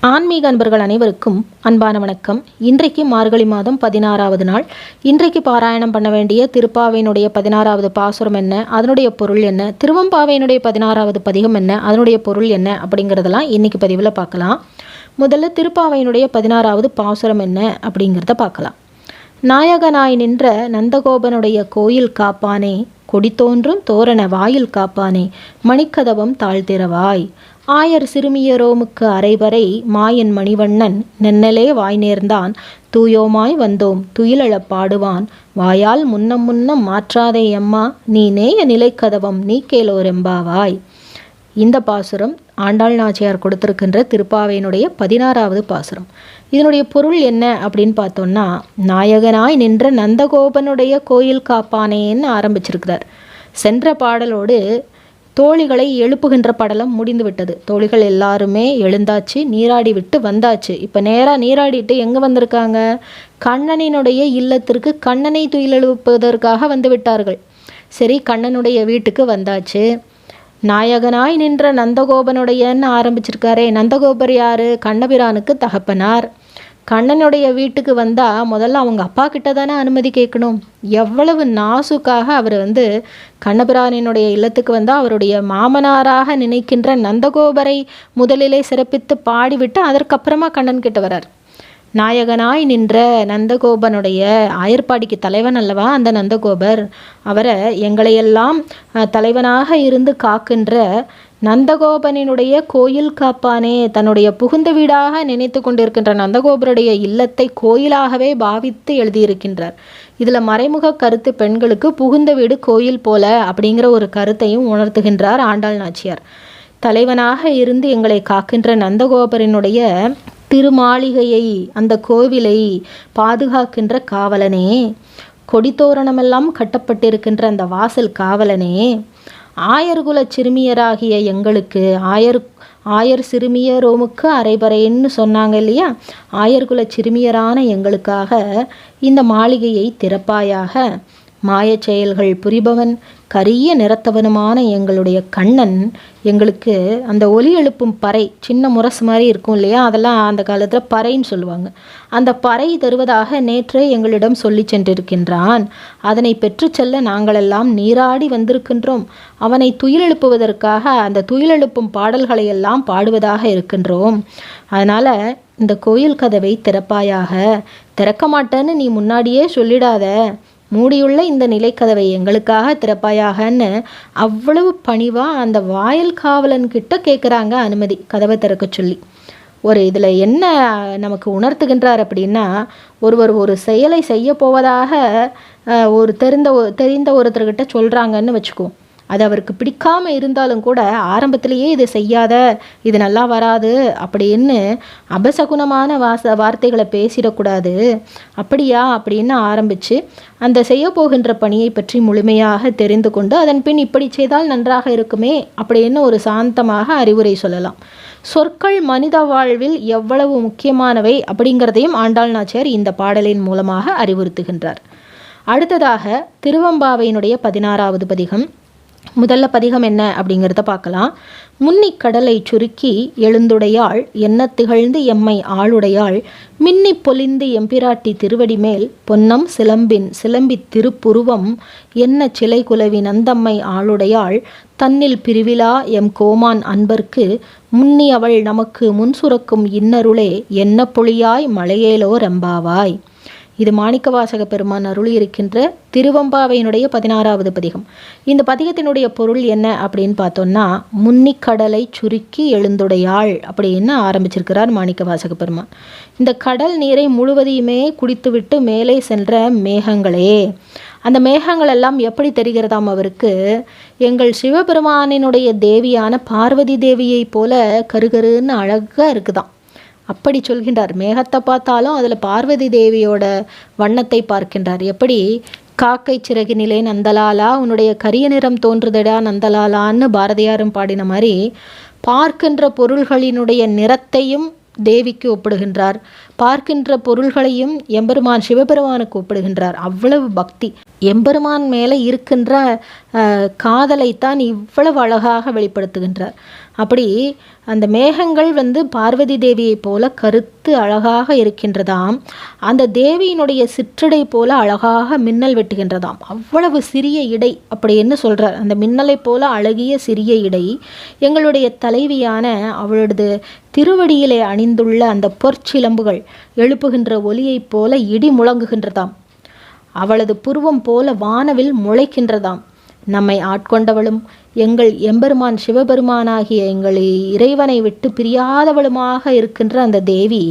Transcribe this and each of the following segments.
ஆன்மீக அன்பர்கள் அனைவருக்கும் அன்பான வணக்கம். இன்றைக்கு மார்கழி மாதம் பதினாறாவது நாள். இன்றைக்கு பாராயணம் பண்ண வேண்டிய திருப்பாவையினுடைய பதினாறாவது பாசுரம் என்ன? அதனுடைய பொருள் என்ன? திருவம்பாவையினுடைய பதினாறாவது பதிகம் என்ன? அதனுடைய பொருள் என்ன? அப்படிங்கிறதெல்லாம் இன்னைக்கு பதிவில் பார்க்கலாம். முதல்ல திருப்பாவையினுடைய பதினாறாவது பாசுரம் என்ன? அப்படிங்கிறத பார்க்கலாம். நாயகனாய் நின்ற நந்தகோபனுடைய கோயில் காப்பானே கொடி தோன்றும் தோரண வாயில் காப்பானே மணிக்கதவம் தாழ்த்திரவாய் ஆயர் சிறுமியரோமுக்கு அரைவரை மாயன் மணிவண்ணன் நென்னலே வாய் நேர்ந்தான். தூயோமாய் வந்தோம் துயிலழப் பாடுவான். வாயால் முன்னம் முன்னம் மாற்றாதே அம்மா நீ நேய நிலைக்கதவம் நீக்கேலோரெம்பாவாய் இந்த பாசுரம் ஆண்டாள் நாச்சியார் கொடுத்திருக்கின்ற திருப்பாவையினுடைய பதினாறாவது பாசுரம். இதனுடைய பொருள் என்ன அப்படின்னு பார்த்தோம்னா நாயகனாய் நின்ற நந்தகோபனுடைய கோயில் காப்பானேன்னு ஆரம்பிச்சிருக்கிறார். சென்ற பாடலோடு தோழிகளை எழுப்புகின்ற படலம் முடிந்து விட்டது தோழிகள் எல்லாருமே எழுந்தாச்சு நீராடி விட்டு வந்தாச்சு. இப்போ நேராக நீராடிட்டு எங்கே வந்திருக்காங்க? கண்ணனினுடைய இல்லத்திற்கு கண்ணனை துயிலெழுப்பதற்காக வந்து விட்டார்கள். சரி கண்ணனுடைய வீட்டுக்கு வந்தாச்சு. நாயகனாய் நின்ற நந்தகோபனுடையன்னு ஆரம்பிச்சிருக்காரே. நந்தகோபர் யாரு? கண்ணபிரானுக்கு தகப்பனார். கண்ணனுடைய வீட்டுக்கு வந்தால் முதல்ல அவங்க அப்பா கிட்ட தானே அனுமதி கேட்கணும்? எவ்வளவு நாசுக்காக அவர் வந்து கண்ணபிரானினுடைய இல்லத்துக்கு வந்தால் அவருடைய மாமனாராக நினைக்கின்ற நந்தகோபரை முதலிலே சிறப்பித்து பாடிவிட்டு அதற்கப்புறமா கண்ணன் கிட்ட வரார் நாயகனாய் நின்ற நந்தகோபனுடைய ஆயர்பாடிக்கு தலைவன் அல்லவா அந்த நந்தகோபர்? அவரை எங்களையெல்லாம் தலைவனாக இருந்து காக்கின்ற நந்தகோபனினுடைய கோயில் காப்பானே தன்னுடைய புகுந்த வீடாக நினைத்து கொண்டிருக்கின்ற நந்தகோபருடைய இல்லத்தை கோயிலாகவே பாவித்து எழுதியிருக்கின்றார். இதில் மறைமுக கருத்து பெண்களுக்கு புகுந்த வீடு கோயில் போல அப்படிங்கிற ஒரு கருத்தையும் உணர்த்துகின்றார் ஆண்டாள் நாச்சியார். தலைவனாக இருந்து எங்களை காக்கின்ற நந்தகோபரினுடைய திருமாளிகையை அந்த கோவிலை பாதுகாக்கின்ற காவலனே. கொடித்தோரணமெல்லாம் கட்டப்பட்டிருக்கின்ற அந்த வாசல் காவலனே. ஆயர்குல சிறுமியராகிய எங்களுக்கு ஆயர் ஆயர் சிறுமியரோமுக்கு அரைபறைன்னு சொன்னாங்க இல்லையா? ஆயர்குல சிறுமியரான எங்களுக்காக இந்த மாளிகையை திறப்பாயாக. மாயச் செயல்கள் புரிபவன் கரிய நிறத்தவனுமான எங்களுடைய கண்ணன் எங்களுக்கு அந்த ஒலி எழுப்பும் பறை சின்ன முரசு மாதிரி இருக்கும் இல்லையா? அதெல்லாம் அந்த காலத்தில் பறைன்னு சொல்லுவாங்க. அந்த பறை தருவதாக நேற்றே எங்களிடம் சொல்லி சென்றிருக்கின்றான். அதனை பெற்று செல்ல நாங்களெல்லாம் நீராடி வந்திருக்கின்றோம். அவனை துயிலெழுப்புவதற்காக அந்த துயிலெழுப்பும் பாடல்களை எல்லாம் பாடுவதாக இருக்கின்றோம். அதனால் இந்த கோயில் கதவை திறப்பாயாக. திறக்க மாட்டேன்னு நீ முன்னாடியே சொல்லிடாத. மூடியுள்ள இந்த நிலைக்கதவை எங்களுக்காக திறப்பாயாகன்னு அவ்வளவு பணிவாக அந்த வாயல் காவலன்கிட்ட கேட்குறாங்க அனுமதி கதவை திறக்க சொல்லி. ஒரு இதில் என்ன நமக்கு உணர்த்துகின்றார் அப்படின்னா ஒருவர் ஒரு செயலை செய்ய போவதாக ஒரு தெரிந்த தெரிந்த ஒருத்தர்கிட்ட சொல்கிறாங்கன்னு வச்சுக்குவோம். அது அவருக்கு பிடிக்காமல் இருந்தாலும் கூட ஆரம்பத்திலேயே இது செய்யாத இது நல்லா வராது அப்படின்னு அபசகுணமான வாச வார்த்தைகளை பேசிடக்கூடாது. அப்படியா? அப்படின்னு ஆரம்பித்து அந்த செய்ய போகின்ற பணியை பற்றி முழுமையாக தெரிந்து கொண்டு அதன் பின் இப்படி செய்தால் நன்றாக இருக்குமே அப்படின்னு ஒரு சாந்தமாக அறிவுரை சொல்லலாம். சொற்கள் மனித வாழ்வில் எவ்வளவு முக்கியமானவை அப்படிங்கிறதையும் ஆண்டாள் நாச்சியார் இந்த பாடலின் மூலமாக அறிவுறுத்துகின்றார். அடுத்ததாக திருவம்பாவையினுடைய பதினாறாவது பதிகம் முதல்ல பதிகம் என்ன அப்படிங்கிறத பார்க்கலாம். முன்னிக் கடலை சுருக்கி எழுந்துடையாள் என்ன திகழ்ந்து எம்மை ஆளுடையாள் மின்னி பொலிந்து எம்பிராட்டி திருவடி மேல் பொன்னம் சிலம்பின் சிலம்பி திருப்புருவம் என்ன சிலை குலவி நந்தம்மை ஆளுடையாள் தன்னில் பிரிவிலா எம் கோமான் அன்பர்க்கு முன்னி அவள் நமக்கு முன்சுரக்கும் இன்னருளே என்ன பொழியாய் மலையேலோ ரம்பாவாய். இது மாணிக்கவாசக பெருமான் அருளி இருக்கின்ற திருவம்பாவையினுடைய பதினாறாவது பதிகம். இந்த பதிகத்தினுடைய பொருள் என்ன அப்படின்னு பார்த்தோம்னா முன்னிக்கடலை சுருக்கி எழுந்துடையாள் அப்படின்னு ஆரம்பிச்சிருக்கிறார் மாணிக்கவாசக பெருமான். இந்த கடல் நீரை முழுவதையுமே குடித்துவிட்டு மேலே சென்ற மேகங்களே அந்த மேகங்கள் எல்லாம் எப்படி தெரிகிறதாம் அவருக்கு? எங்கள் சிவபெருமானினுடைய தேவியான பார்வதி தேவியை போல கருகருன்னு அழகாக இருக்குதாம். அப்படி சொல்கின்றார். மேகத்தை பார்த்தாலும் அதில் பார்வதி தேவியோட வண்ணத்தை பார்க்கின்றார். எப்படி? காக்கை சிறகினிலே நந்தலாலா உன்னுடைய கரிய நிறம் தோன்றுதடா நந்தலாலான்னு பாரதியாரும் பாடின மாதிரி பார்க்கின்ற பொருள்களினுடைய நிறத்தையும் தேவிக்கு ஒப்பிடுகின்றார். பார்க்கின்ற பொருள்களையும் எம்பெருமான் சிவபெருமானுக்கு ஒப்பிடுகின்றார் அவ்வளவு பக்தி. எம்பெருமான் மேலே இருக்கின்ற காதலைத்தான் இவ்வளவு அழகாக வெளிப்படுத்துகின்றார். அப்படி அந்த மேகங்கள் வந்து பார்வதி தேவியைப் போல கருத்து அழகாக இருக்கின்றதாம். அந்த தேவியினுடைய சிற்றடை போல அழகாக மின்னல் வெட்டுகின்றதாம். அவ்வளவு சிறிய இடை அப்படின்னு சொல்கிறார் அந்த மின்னலைப் போல அழகிய சிறிய இடை எங்களுடைய தலைவியான அவளது திருவடியிலே அணிந்துள்ள அந்த பொற்சிலம்புகள் எழுப்புகின்ற ஒலியைப் போல இடி முழங்குகின்றதாம். அவளது புருவம் போல வானவில் முளைக்கின்றதாம். நம்மை ஆட்கொண்டவளும் எங்கள் எம்பெருமான் சிவபெருமானாகிய எங்கள் இறைவனை விட்டு பிரியாதவளுமாக இருக்கின்ற அந்த தேவி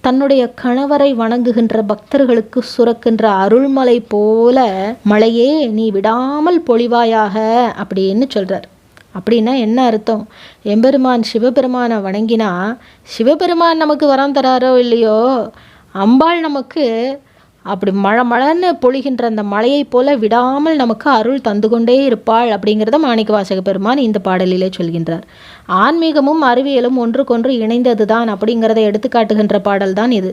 தன்னுடைய கணவரை வணங்குகின்ற பக்தர்களுக்கு சுரக்கின்ற அருள்மலை போல மழையே நீ விடாமல் பொழிவாயாக அப்படின்னு சொல்றார். அப்படின்னா என்ன அர்த்தம்? எம்பெருமான் சிவபெருமானை வணங்கினா சிவபெருமான் நமக்கு வரம் தராரோ இல்லையோ? அம்பாள் நமக்கு அப்படி மழை மழைன்னு பொழிகின்ற அந்த மழையைப் போல விடாமல் நமக்கு அருள் தந்து கொண்டே இருப்பாள் அப்படிங்கிறத மாணிக்க வாசக பெருமான் இந்த பாடலிலே சொல்கின்றார். ஆன்மீகமும் அறிவியலும் ஒன்றுக்கொன்று இணைந்தது தான் அப்படிங்கிறத எடுத்துக்காட்டுகின்ற பாடல் தான் இது.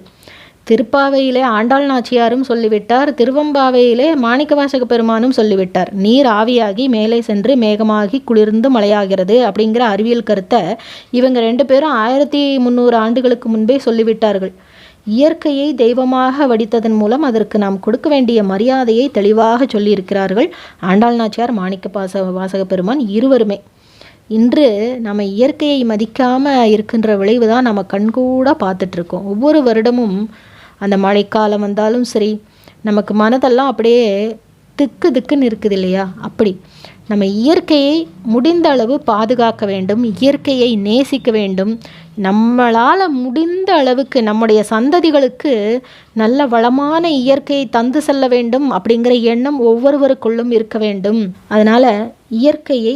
திருப்பாவையிலே ஆண்டாள் நாச்சியாரும் சொல்லிவிட்டார் திருவம்பாவையிலே மாணிக்கவாசக பெருமானும் சொல்லிவிட்டார். நீர் ஆவியாகி மேலே சென்று மேகமாகி குளிர்ந்து மழையாகிறது அப்படிங்கிற அறிவியல் கருத்தை இவங்க ரெண்டு பேரும் ஆயிரத்தி முந்நூறு ஆண்டுகளுக்கு முன்பே சொல்லிவிட்டார்கள். இயற்கையை தெய்வமாக வடித்ததன் மூலம் அதற்கு நாம் கொடுக்க வேண்டிய மரியாதையை தெளிவாக சொல்லியிருக்கிறார்கள் ஆண்டாள் நாச்சியார் மாணிக்க பாச வாசக பெருமான் இருவருமே. இன்று நம்ம இயற்கையை மதிக்காமல் இருக்கின்ற விளைவு தான் நம்ம கண்கூட பார்த்துட்ருக்கோம் ஒவ்வொரு வருடமும் அந்த மழைக்காலம் வந்தாலும் சரி நமக்கு மனதெல்லாம் அப்படியே திக்கு திக்குன்னு இருக்குது இல்லையா? அப்படி. நம்ம இயற்கையை முடிந்த அளவு பாதுகாக்க வேண்டும் இயற்கையை நேசிக்க வேண்டும். நம்மளால் முடிந்த அளவுக்கு நம்முடைய சந்ததிகளுக்கு நல்ல வளமான இயற்கையை தந்து செல்ல வேண்டும் அப்படிங்கிற எண்ணம் ஒவ்வொருவருக்குள்ளும் இருக்க வேண்டும். அதனால் இயற்கையை